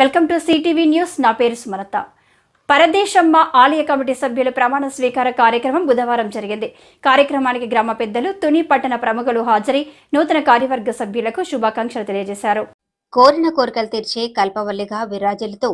Welcome to CTV news. నా పేరు సుమలత. పరదేశమ్మ ఆలయ కమిటీ సభ్యుల ప్రమాణ స్వీకార కార్యక్రమం బుధవారం జరిగింది. కార్యక్రమానికి గ్రామ పెద్దలు తుని పట్టణ ప్రముఖులు హాజరై నూతన కార్యవర్గ సభ్యులకు శుభాకాంక్షలు తెలియజేశారు. కోరిన కోరికలు తీర్చే కల్పవల్లిగా విరాజులతో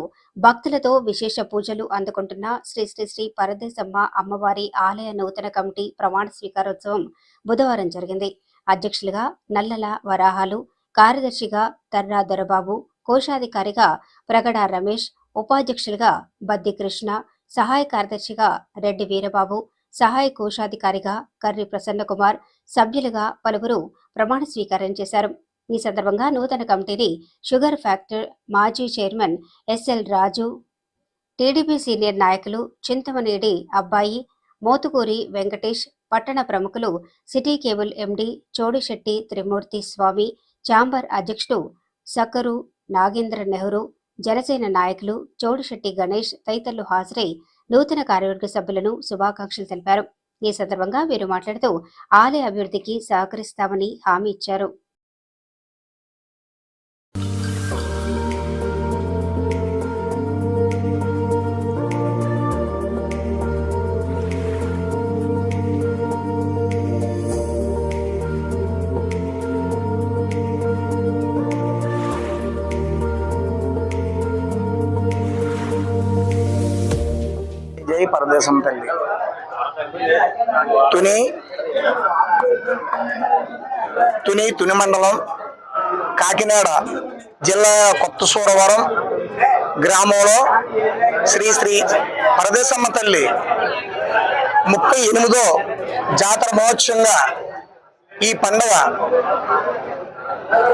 భక్తులతో విశేష పూజలు అందుకుంటున్న శ్రీ శ్రీ శ్రీ పరదేశమ్మ అమ్మవారి ఆలయ నూతన కమిటీ ప్రమాణ స్వీకారోత్సవం బుధవారం జరిగింది. అధ్యక్షులుగా నల్లల వరాహాలు కార్యదర్శిగా తర్రా దొరబాబు కోశాధికారిగా ప్రగడ రమేష్ ఉపాధ్యక్షులుగా బద్ది కృష్ణ సహాయ కార్యదర్శిగా రెడ్డి వీరబాబు సహాయ కోశాధికారిగా కర్రి ప్రసన్నకుమార్ సభ్యులుగా పలువురు ప్రమాణ స్వీకారం చేశారు. ఈ సందర్భంగా నూతన కమిటీని షుగర్ ఫ్యాక్టరీ మాజీ chairman S L Raju TDP senior నాయకులు చింతమనేడి అబ్బాయి మోతుకూరి వెంకటేష్ పట్టణ ప్రముఖులు city cable MD Chodisetti Trimurthy Swamy chamber అధ్యక్షుడు సకరు నాగేంద్ర నెహ్రూ జనసేన నాయకులు చౌడిశెట్టి గణేష్ తదితరులు హాజరై నూతన కార్యవర్గ సభ్యులను శుభాకాంక్షలు తెలిపారు. ఈ సందర్భంగా వీరు మాట్లాడుతూ ఆలయ అభివృద్ధికి సహకరిస్తామని హామీ ఇచ్చారు. జై పరదేశం తల్లి. తుని. తుని తుని మండలం కాకినాడ జిల్లా కొత్త సూరవరం గ్రామంలో శ్రీ శ్రీ పరదేశమ్మ తల్లి ముప్పై ఎనిమిదో జాతర మహోత్సవంగా ఈ పండగ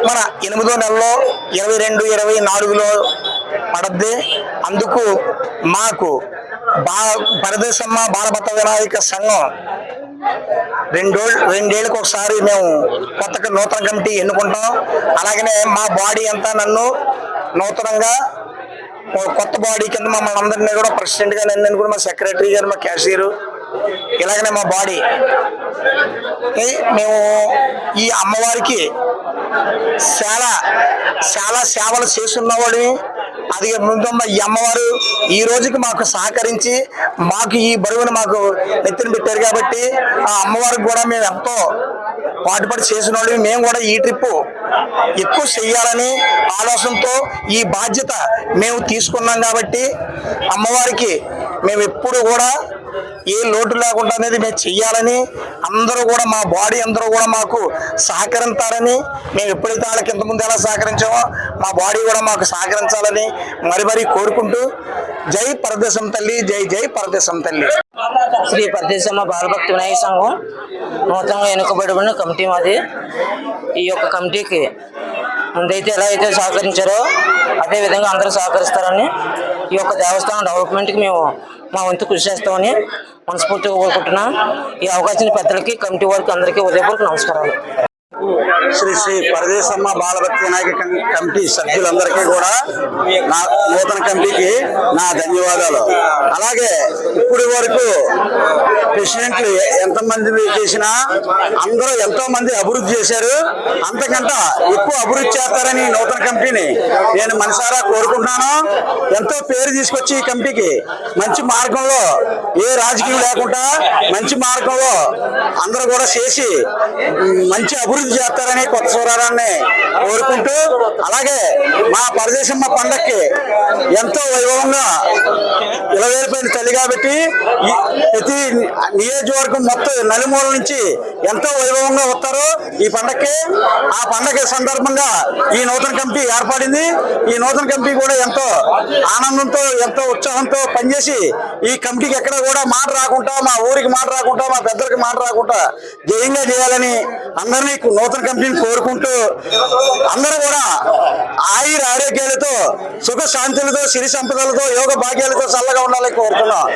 మన ఎనిమిదో నెలలో ఇరవై రెండు ఇరవై నాలుగులో పడద్ది. అందుకు మాకు బా పరదేశమ్మ బాలభద్ర వినాయక సంఘం. రెండు రెండేళ్ళకి ఒకసారి మేము కొత్తగా నూతన కమిటీ ఎన్నుకుంటాం. అలాగనే మా బాడీ అంతా నన్ను నూతనంగా కొత్త బాడీ కింద మమ్మల్ని అందరినీ కూడా ప్రెసిడెంట్గా నన్ను ఎన్నుకుని మా సెక్రటరీ గారు మా క్యాషియర్ ఇలాగనే మా బాడీ. మేము ఈ అమ్మవారికి చాలా చాలా సేవలు చేస్తున్నవాడిని అది ముందమ్మ ఈ అమ్మవారు ఈ రోజుకి మాకు సహకరించి మాకు ఈ బరువును మాకు నెత్తిన పెట్టారు కాబట్టి ఆ అమ్మవారికి కూడా మేము ఎంతో పాటుపడి చేసిన వాళ్ళు మేము కూడా ఈ ట్రిప్ ఎక్కువ చెయ్యాలని ఆలోచనతో ఈ బాధ్యత మేము తీసుకున్నాం కాబట్టి అమ్మవారికి మేము ఎప్పుడు కూడా ఏ లోటు లేకుండా అనేది మేము చెయ్యాలని అందరూ కూడా మా బాడీ అందరూ కూడా మాకు సహకరిస్తారని మేము ఎప్పుడైతే వాళ్ళకి ఇంతకుముందు ఎలా సహకరించామో మా బాడీ కూడా మాకు సహకరించాలని మరి మరీ కోరుకుంటూ జై పరదేశం తల్లి జై జై పరదేశం తల్లి. శ్రీ పరదేశమ్మ బాలభక్తి వినాయక సంఘం నూతనంగా ఎన్నుకబడిన కమిటీ మాది. ఈ యొక్క కమిటీకి ముందైతే ఎలా అయితే సహకరించారో అదే విధంగా అందరూ సహకరిస్తారని ఈ యొక్క దేవస్థానం డెవలప్మెంట్కి మేము మా వంతు కృషి చేస్తామని మనస్ఫూర్తిగా కోరుకుంటున్నాం. ఈ అవకాశం పెద్దలకి కమిటీ వారికి అందరికీ ఉదయపూర్వక నమస్కారాలు. శ్రీ శ్రీ పరదేశమ్మ బాలభక్తి వినాయక కం- కమిటీ సభ్యులందరికీ కూడా నా నూతన కమిటీకి నా ధన్యవాదాలు. అలాగే ఇప్పటి వరకు ప్రెసిడెంట్లు ఎంతమంది చేసినా అందరూ ఎంతో మంది అభివృద్ధి చేశారు. అంతకంటే ఎక్కువ అభివృద్ధి చేస్తారని నూతన కమిటీని నేను మనసారా కోరుకుంటున్నాను. ఎంతో పేరు తీసుకొచ్చి ఈ కమిటీకి మంచి మార్గంలో ఏ రాజకీయం లేకుండా మంచి మార్గంలో అందరూ కూడా చేసి మంచి అభివృద్ధి చేస్తారని కొత్త సూరారాన్ని కోరుకుంటూ అలాగే మా పరదేశమ్మ పండక్కి ఎంతో వైభవంగా ఇలవేలిపోయిన తల్లి కాబట్టి ప్రతి నియోజకవర్గం మొత్తం నలుమూల నుంచి ఎంతో వైభవంగా వస్తారో. ఈ పండక్కి ఆ పండగ సందర్భంగా ఈ నూతన కమిటీ ఏర్పడింది. ఈ నూతన కమిటీ కూడా ఎంతో ఆనందంతో ఎంతో ఉత్సాహంతో పనిచేసి ఈ కమిటీకి ఎక్కడ కూడా మాట రాకుండా మా ఊరికి మాట రాకుండా మా పెద్దలకి మాట రాకుండా జయంగా చేయాలని అందరినీ నూతన కమిటీని కోరుకుంటూ అందరూ కూడా ఆయుర ఆరోగ్యాలతో సుఖ శాంతులతో సిరి సంపదలతో యోగ భాగ్యాలతో చల్లగా ఉండాలని కోరుతున్నాం.